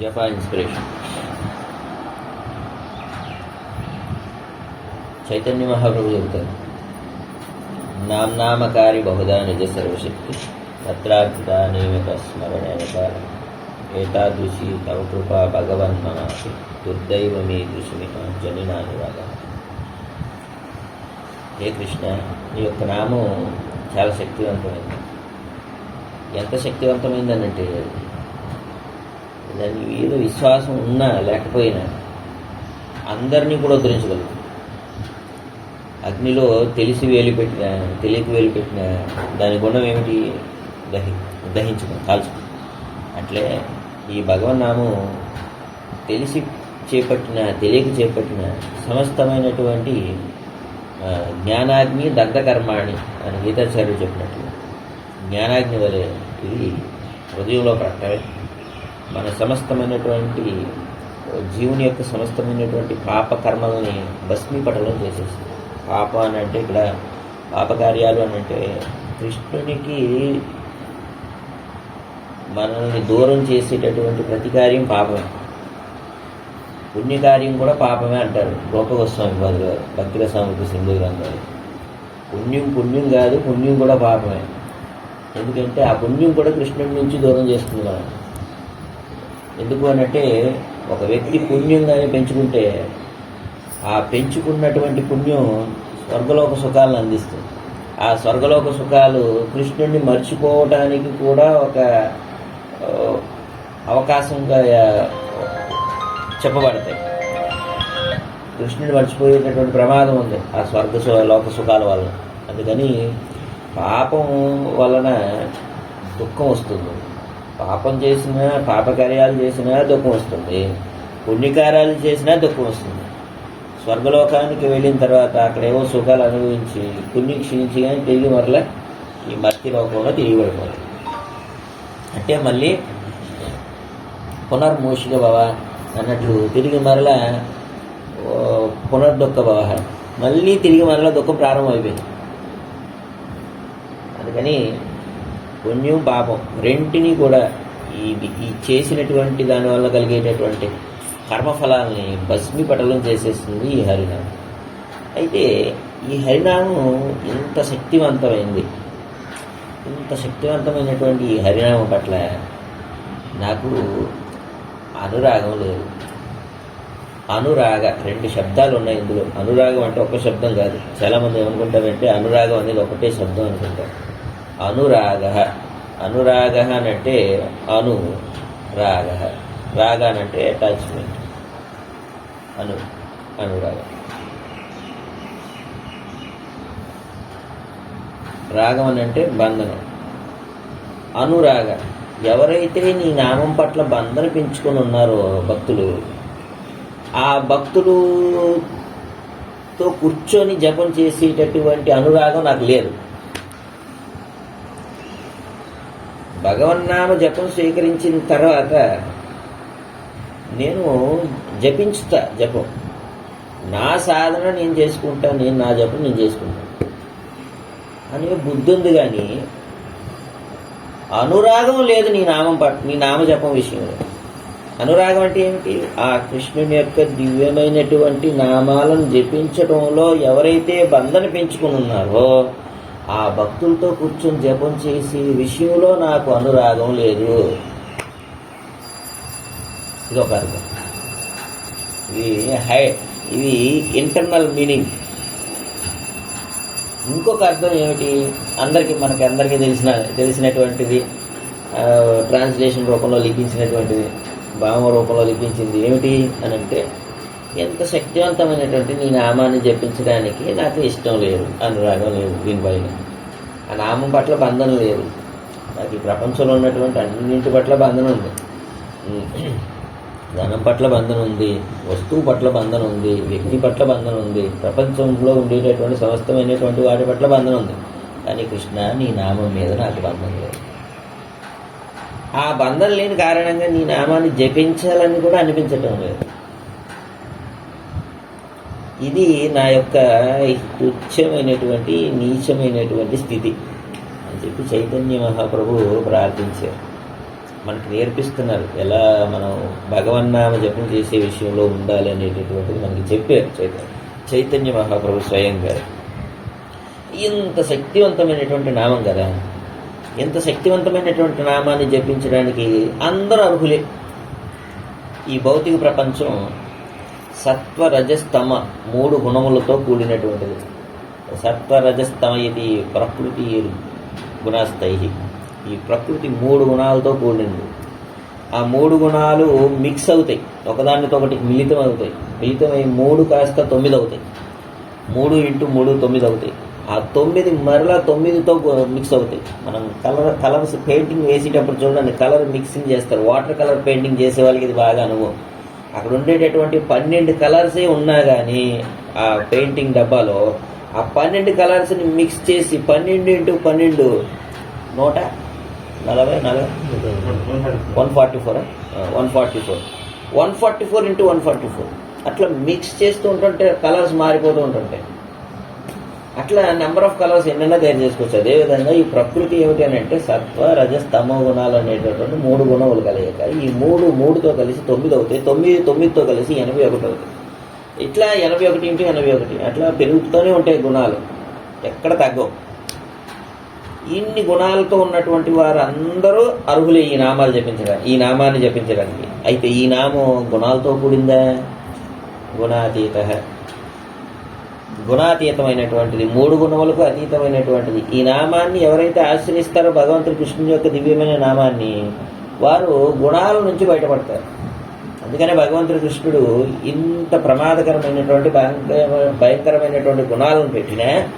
Japa inspiration Chaitanya Mahaprabhu చెబుతారు. నామ్నామకారి బహుదా నిజ సర్వశక్తి తత్రార్పిత నియమిత స్మరణేనక ఏతాదృశి తవ కృపా భగవన్ మనాసి దుర్దైవమీ దృశిమి జనినానురాగ. హే కృష్ణ నీ యొక్క నామం చాలా శక్తివంతమైంది. ఎంత శక్తివంతమైందనంటే దాని మీద విశ్వాసం ఉన్నా లేకపోయినా అందరినీ కూడా ఉద్ధరించగలదు అగ్నిలో తెలిసి వేలిపెట్టిన తెలియక వేలిపెట్టిన దాని గుణం ఏమిటి? దహి దహించడం కాల్చడం. అట్లే ఈ భగవన్నామం తెలిసి చేపట్టిన తెలియక చేపట్టిన సమస్తమైనటువంటి జ్ఞానాగ్ని దగ్ధకర్మాణి అని గీతాచార్యుడు చెప్పినట్లు. జ్ఞానాగ్ని వలె ఇది హృదయంలో ప్రకటమే. మన సమస్తమైనటువంటి జీవుని యొక్క సమస్తమైనటువంటి పాప కర్మలని భస్మీపటలం చేసేస్తుంది పాప అని అంటే ఇక్కడ పాపకార్యాలు అని అంటే కృష్ణునికి మనల్ని దూరం చేసేటటువంటి ప్రతి కార్యం పాపమే. పుణ్యకార్యం కూడా పాపమే అంటారు గోపగోస్వామి వారు భక్తిర స్వామికి సింధు గ్రంథాలు. పుణ్యం పుణ్యం కాదు పుణ్యం కూడా పాపమే. ఎందుకంటే ఆ పుణ్యం కూడా కృష్ణుడి నుంచి దూరం చేస్తుంది మనం. ఎందుకు అనంటే ఒక వ్యక్తి పుణ్యం కానీ పెంచుకుంటే ఆ పెంచుకున్నటువంటి పుణ్యం స్వర్గలోక సుఖాలను అందిస్తుంది. ఆ స్వర్గలోక సుఖాలు కృష్ణుడిని మర్చిపోవటానికి కూడా ఒక అవకాశంగా చెప్పబడతాయి. కృష్ణుడిని మర్చిపోయేటటువంటి ప్రమాదం ఉంది ఆ స్వర్గ లోక సుఖాల వలన అందుకని పాపం వలన దుఃఖం వస్తుంది. పాపం చేసినా పాపకార్యాలు చేసినా దుఃఖం వస్తుంది. పుణ్యకార్యాలు చేసినా దుఃఖం వస్తుంది. స్వర్గలోకానికి వెళ్ళిన తర్వాత అక్కడేవో సుఖాలు అనుభవించి పుణ్యం క్షీణించి కానీ తిరిగి మరలా ఈ మర్తి లోకంలో తిరిగి పడిపోతుంది అంటే మళ్ళీ పునర్మూషిక భవ అన్నట్లు తిరిగి మరలా పునర్దుఃఖ భవ. మళ్ళీ తిరిగి మరలా దుఃఖం ప్రారంభమైపోయింది. అందుకని పుణ్యం పాపం రెంటిని కూడా ఈ ఈ చేసినటువంటి దానివల్ల కలిగేటటువంటి కర్మఫలాల్ని భస్మీపటలం చేసేస్తుంది ఈ హరినామం. అయితే ఈ హరినామం ఇంత శక్తివంతమైంది. ఇంత శక్తివంతమైనటువంటి ఈ హరినామం పట్ల నాకు అనురాగం లేదు. అనురాగ రెండు శబ్దాలు ఉన్నాయి ఇందులో. అనురాగం అంటే ఒక శబ్దం కాదు. చాలామంది ఏమనుకుంటారంటే అనురాగం అనేది ఒకటే శబ్దం అనుకుంటారు. అనురాగ. అనురాగ అని అంటే అను రాగ. రాగ అనంటే అటాచ్మెంట్ అను అనురాగ. రాగం అని అంటే బంధనం. అనురాగ. ఎవరైతే నీ నామం పట్ల బంధన పెంచుకొని ఉన్నారో భక్తులు ఆ భక్తులుతో కూర్చొని జపం చేసేటటువంటి అనురాగం నాకు లేదు. భగవన్నామ జపం స్వీకరించిన తర్వాత నేను జపించుతా జపం. నా సాధన నేను చేసుకుంటా నేను నా జపం నేను చేసుకుంటాను అని బుద్ధి ఉంది కానీ అనురాగం లేదు నీ నామం పట్ నీ నామ జపం విషయంలో. అనురాగం అంటే ఏమిటి? ఆ కృష్ణుని యొక్క దివ్యమైనటువంటి నామాలను జపించడంలో ఎవరైతే బంధన పెంచుకుని ఉన్నారో ఆ భక్తులతో కూర్చొని జపం చేసే విషయంలో నాకు అనురాగం లేదు. ఇది ఒక అర్థం ఇది హై ఇది ఇంటర్నల్ మీనింగ్ ఇంకొక అర్థం ఏమిటి? అందరికీ మనకి అందరికీ తెలిసిన తెలిసినటువంటిది ట్రాన్స్లేషన్ రూపంలో లిఖించినటువంటిది భావ రూపంలో లిఖించింది ఏమిటి అని అంటే ఎంత శక్తివంతమైనటువంటి నీ నామాన్ని జపించడానికి నాకు ఇష్టం లేదు అనురాగం లేదు దీనిపైన. ఆ నామం పట్ల బంధన లేదు. నాకు ఈ ప్రపంచంలో ఉన్నటువంటి అన్నింటి పట్ల బంధన ఉంది. ధనం పట్ల బంధన ఉంది వస్తువు పట్ల బంధన ఉంది వ్యక్తి పట్ల బంధన ఉంది ప్రపంచంలో ఉండేటటువంటి సమస్తమైనటువంటి వాటి పట్ల బంధన ఉంది. కానీ కృష్ణ నీ నామం మీద నాకు బంధం లేదు. ఆ బంధం లేని కారణంగా నీ నామాన్ని జపించాలని కూడా అనిపించటం లేదు. ఇది నా యొక్క తుచ్చమైనటువంటి నీచమైనటువంటి స్థితి. అని చెప్పి చైతన్య మహాప్రభు ప్రార్థించారు. మనకి నేర్పిస్తున్నారు. ఎలా మనం భగవన్నామ జపం చేసే విషయంలో ఉండాలి అనేటటువంటిది మనకి చెప్పారు చైతన్య చైతన్య మహాప్రభు స్వయంగా. ఇంత శక్తివంతమైనటువంటి నామం కదా. ఇంత శక్తివంతమైనటువంటి నామాన్ని జపించడానికి అందరూ అర్హులే. ఈ భౌతిక ప్రపంచం సత్వ రజస్తమ మూడు గుణములతో కూడినటువంటిది. సత్వ రజస్తమ ఇది ప్రకృతి గుణస్థై ఈ ప్రకృతి మూడు గుణాలతో కూడింది ఆ మూడు గుణాలు మిక్స్ అవుతాయి. ఒకదానితో ఒకటి మిళితం అవుతాయి. మిళితమై మూడు కాస్త తొమ్మిది అవుతాయి. మూడు ఇంటూ మూడు తొమ్మిది అవుతాయి. ఆ తొమ్మిది మరలా తొమ్మిదితో మిక్స్ అవుతాయి. మనం కలర్ కలర్స్ పెయింటింగ్ వేసేటప్పుడు చూడండి కలర్ మిక్సింగ్ చేస్తారు. వాటర్ కలర్ పెయింటింగ్ చేసే వాళ్ళకి ఇది బాగా అనుభవం. అక్కడ ఉండేటటువంటి పన్నెండు కలర్సే ఉన్నా కానీ ఆ పెయింటింగ్ డబ్బాలో ఆ పన్నెండు కలర్స్ని మిక్స్ చేసి పన్నెండు ఇంటూ పన్నెండు నూట నలభై నలభై? One forty four one forty four one forty four into one forty four. అట్లా మిక్స్ చేస్తూ ఉంటుంటే కలర్స్ మారిపోతూ ఉంటుంటాయి. అట్లా నెంబర్ ఆఫ్ కలర్స్ ఎన్నైనా తయారు చేసుకోవచ్చు. అదేవిధంగా ఈ ప్రకృతి ఏమిటి అని అంటే సత్వ రజస్ తమ గుణాలు అనేటటువంటి మూడు గుణములు కలయిక ఈ మూడు మూడుతో కలిసి తొమ్మిది అవుతాయి. తొమ్మిది తొమ్మిదితో కలిసి ఎనభై ఒకటి అవుతాయి. ఇట్లా ఎనభై ఒకటి ఇంటూ ఎనభై ఒకటి అట్లా పెరుగుతూనే ఉంటాయి గుణాలు. ఎక్కడ తగ్గవు. ఇన్ని గుణాలతో ఉన్నటువంటి వారందరూ అర్హులే ఈ నామాలు జపించడానికి ఈ నామాన్ని జపించడానికి. అయితే ఈ నామం గుణాలతో కూడిందా? గుణాతీత. గుణాతీతమైనటువంటిది మూడు గుణములకు అతీతమైనటువంటిది. ఈ నామాన్ని ఎవరైతే ఆశ్రయిస్తారో భగవంతుడు కృష్ణుని యొక్క దివ్యమైన నామాన్ని వారు గుణాల నుంచి బయటపడతారు. అందుకనే భగవంతుడు కృష్ణుడు ఇంత ప్రమాదకరమైనటువంటి భయంకర భయంకరమైనటువంటి గుణాలను పెట్టినా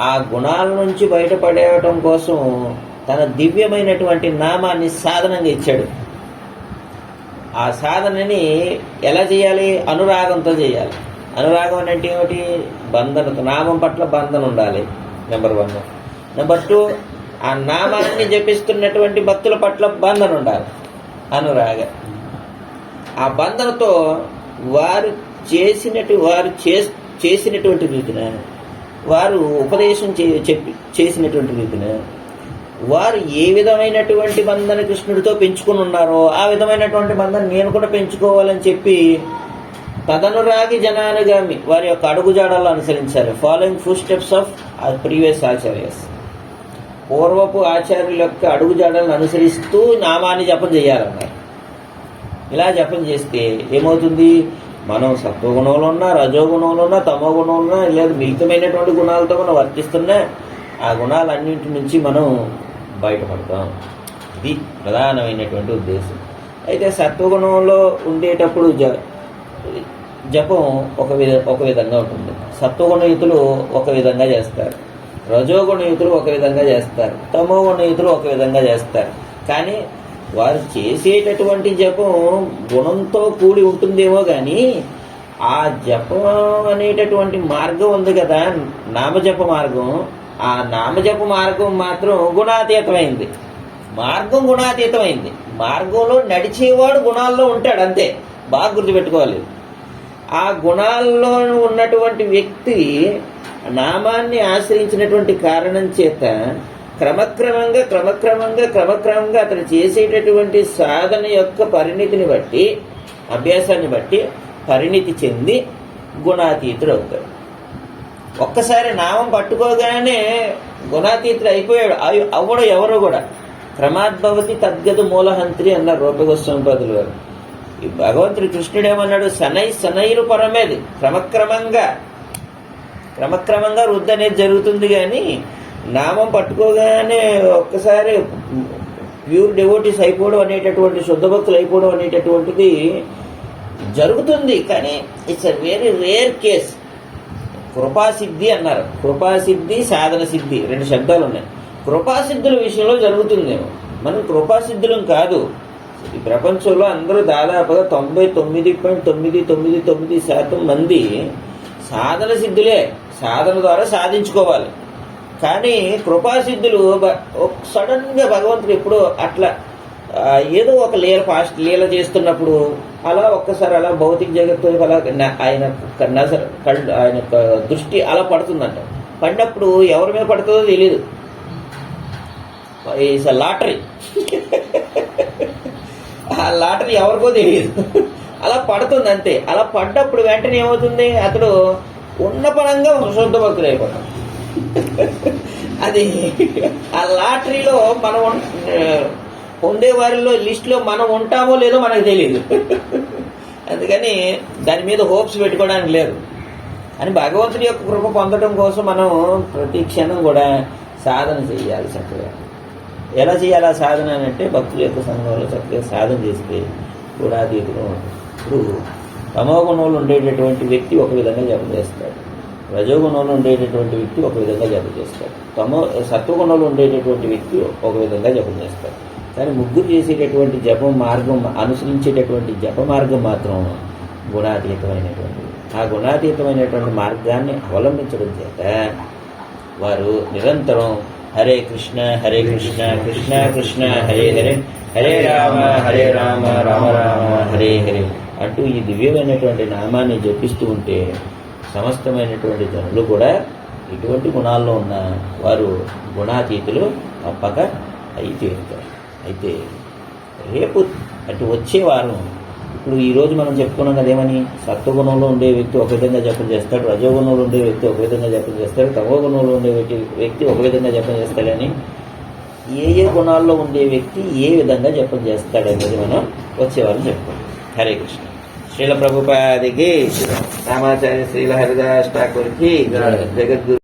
ఆ గుణాల నుంచి బయటపడేయటం కోసం తన దివ్యమైనటువంటి నామాన్ని సాధనంగా ఇచ్చాడు. ఆ సాధనని ఎలా చేయాలి? అనురాగంతో చేయాలి. అనురాగం అంటే ఏమిటి? బంధన. నామం పట్ల బంధన ఉండాలి నెంబర్ వన్ నెంబర్ టూ ఆ నామాన్ని జపిస్తున్నటువంటి భక్తుల పట్ల బంధన ఉండాలి అనురాగ. ఆ బంధనతో వారు చేసినట్టు వారు చే చేసినటువంటి రీతిన వారు ఉపదేశం చే చెప్పి చేసినటువంటి రీతిన వారు ఏ విధమైనటువంటి బంధన కృష్ణుడితో పెంచుకుని ఉన్నారో ఆ విధమైనటువంటి బంధన నేను కూడా పెంచుకోవాలని చెప్పి తదనురాగి జనానుగామి వారి యొక్క అడుగుజాడల్లో అనుసరించారు. Following full steps of previous acharyas పూర్వపు ఆచార్యుల యొక్క అడుగుజాడలను అనుసరిస్తూ నామాన్ని జపం చేయాలన్నారు ఇలా జపం చేస్తే ఏమవుతుంది? మనం సత్వగుణంలో ఉన్నా రజోగుణంలో ఉన్నా తమో గుణంలో ఉన్నా లేదా మిళితమైనటువంటి గుణాలతో మనం వర్తిస్తున్నా ఆ గుణాలన్నింటి నుంచి మనం బయటపడతాం. ఇది ప్రధానమైనటువంటి ఉద్దేశం. అయితే సత్వగుణంలో ఉండేటప్పుడు జ జపం ఒక విధ ఒక విధంగా ఉంటుంది. సత్వగుణయుతులు ఒక విధంగా చేస్తారు. రజోగుణయుతులు ఒక విధంగా చేస్తారు. తమో గుణయుతులు ఒక విధంగా చేస్తారు. కానీ వారు చేసేటటువంటి జపం గుణంతో కూడి ఉంటుందేమో కానీ ఆ జపం అనేటటువంటి మార్గం ఉంది కదా నామజప మార్గం. ఆ నామజప మార్గం మాత్రం గుణాతీతమైంది. మార్గం గుణాతీతమైంది. మార్గంలో నడిచేవాడు గుణాల్లో ఉంటాడు అంతే. బాగా గుర్తుపెట్టుకోవాలి. ఆ గుణాల్లో ఉన్నటువంటి వ్యక్తి నామాన్ని ఆశ్రయించినటువంటి కారణం చేత క్రమక్రమంగా క్రమక్రమంగా క్రమక్రమంగా అతను చేసేటటువంటి సాధన యొక్క పరిణితిని బట్టి అభ్యాసాన్ని బట్టి పరిణితి చెంది గుణాతీతుడు అవుతాడు. ఒక్కసారి నామం పట్టుకోగానే గుణాతీతుడు అయిపోయాడు. అవి- అవ్వడు ఎవరు కూడా. క్రమాద్భవతి తద్గత మూలహంత్రి అన్న రూపగోస్వామి పదులు వారు ఈ భగవంతుడు కృష్ణుడు ఏమన్నాడు? శనై శనైరు పరమేది. క్రమక్రమంగా. క్రమక్రమంగా వృద్ధి అనేది జరుగుతుంది కానీ నామం పట్టుకోగానే ఒక్కసారి ప్యూర్ డెవోటీస్ అయిపోవడం అనేటటువంటి శుద్ధ భక్తులు అయిపోవడం అనేటటువంటిది జరుగుతుంది. కానీ it's a very rare case. కృపాసిద్ధి అన్నారు. కృపాసిద్ధి సాధన సిద్ధి రెండు శబ్దాలు ఉన్నాయి. కృపాసిద్ధుల విషయంలో జరుగుతుందేమో. మనం కృపాసిద్ధులం కాదు. ఈ ప్రపంచంలో అందరూ దాదాపుగా తొంభై తొమ్మిది పాయింట్ తొమ్మిది తొమ్మిది తొమ్మిది శాతం మంది సాధన సిద్ధులే. సాధన ద్వారా సాధించుకోవాలి. కానీ కృపాసిద్ధులు సడన్గా భగవంతుడు ఎప్పుడో అట్లా ఏదో ఒక లీల ఫాస్ట్ లీల చేస్తున్నప్పుడు అలా ఒక్కసారి అలా భౌతిక జగత్తు అలా ఆయన క- కళ్ళు ఆయన యొక్క దృష్టి అలా పడుతుందంట. పడినప్పుడు ఎవరి మీద పడుతుందో తెలియదు ఈస్ లాటరీ. ఆ లాటరీ ఎవరికో తెలియదు అలా పడుతుంది అంతే. అలా పడ్డప్పుడు వెంటనే ఏమవుతుంది? అతడు ఉన్న పరంగా శుద్ధ భక్తులు అయిపోతాడు. అది ఆ లాటరీలో మనం పొందే వారిలో లిస్టులో మనం ఉంటామో లేదో మనకు తెలియదు అందుకని దాని మీద హోప్స్ పెట్టుకోవడానికి లేదు. అని భగవంతుడి యొక్క కృప పొందడం కోసం మనం ప్రతి క్షణం కూడా సాధన చేయాలి చక్కగా. ఎలా చేయాలి ఆ సాధన అని అంటే భక్తుల యొక్క సంఘంలో చక్కగా సాధన చేస్తే కూడా అతీతంగా ఉంటుంది. ఇప్పుడు తమోగుణంలో ఉండేటటువంటి వ్యక్తి ఒక విధంగా జపం చేస్తాడు. రజోగుణంలో ఉండేటటువంటి వ్యక్తి ఒక విధంగా జపం చేస్తాడు. తమో సత్వగుణంలో ఉండేటటువంటి వ్యక్తి ఒక విధంగా జపం చేస్తాడు. కానీ ముగ్గురు చేసేటటువంటి జపం మార్గం అనుసరించేటటువంటి జప మార్గం మాత్రం గుణాతీతమైనటువంటి ఆ గుణాతీతమైనటువంటి మార్గాన్ని అవలంబించడం చేత వారు నిరంతరం హరే కృష్ణ హరే కృష్ణ కృష్ణ కృష్ణ హరే హరే. హరే రామ హరే రామ రామ రామ హరే హరే. అంటూ ఈ దివ్యమైనటువంటి నామాన్ని జపిస్తూ ఉంటే సమస్తమైనటువంటి జనులు కూడా ఇటువంటి గుణాల్లో ఉన్న వారు గుణాతీతులు తప్పక అయి తీరుతారు అయితే రేపు అటు వచ్చే వారం ఇప్పుడు ఈరోజు మనం చెప్పుకున్నాం కదేమని సత్వగుణంలో ఉండే వ్యక్తి ఒక విధంగా జపం చేస్తాడు రజోగుణంలో ఉండే వ్యక్తి ఒక విధంగా జపం చేస్తాడు తమోగుణంలో ఉండే వ్యక్తి వ్యక్తి ఒక విధంగా జపం చేస్తాడని ఏ ఏ గుణాల్లో ఉండే వ్యక్తి ఏ విధంగా జపం చేస్తాడు అనేది మనం వచ్చేవారం చెప్పుకోండి హరే కృష్ణ. శ్రీల ప్రభుపాదికి రామాచార్య శ్రీల హరిదాస్ ఠాకూర్కి జగద్గురు